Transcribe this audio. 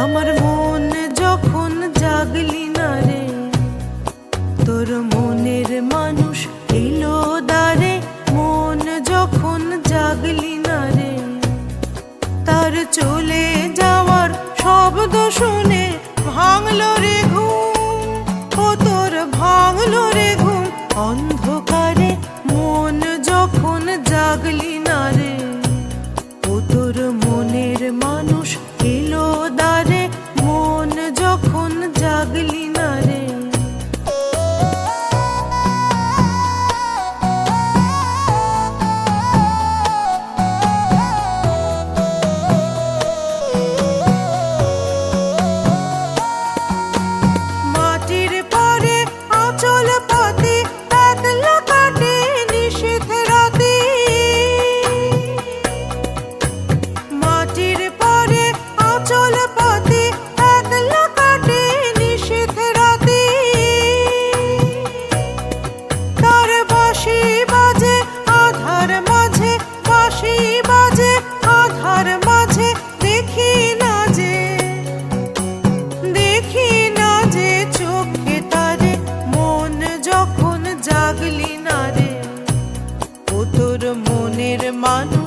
আমার মন যখন জাগলি না রে, তোর মনের মানুষ এলো দারে মন যখন জাগলি না রে, তার চলে যাওয়ার শব্দ শুনে ভাঙলো রে ঘুম, ও তোর ভাঙলো রে ঘুম, অন্ধকার মনের মানুষ